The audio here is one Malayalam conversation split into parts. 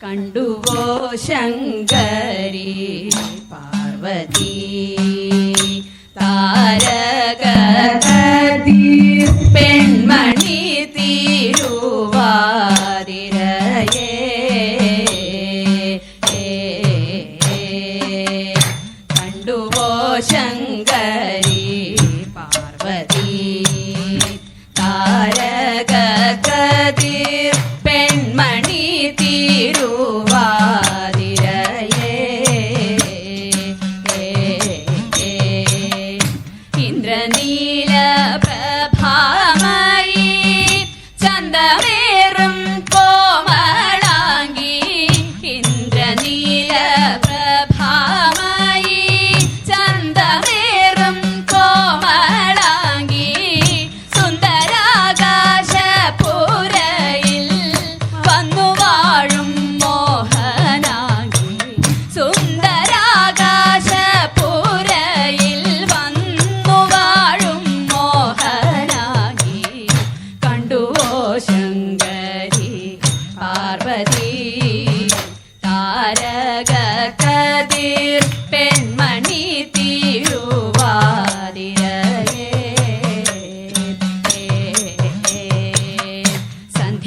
കണ്ടുവോ ശങ്കരി? പാർവതി താരകീർപ്പേ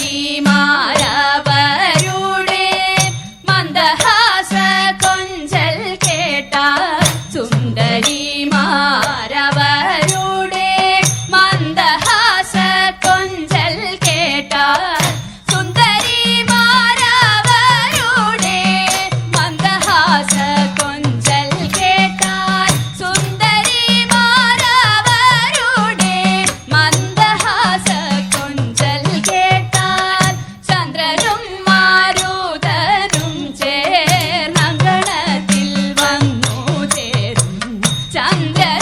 喜马 tanga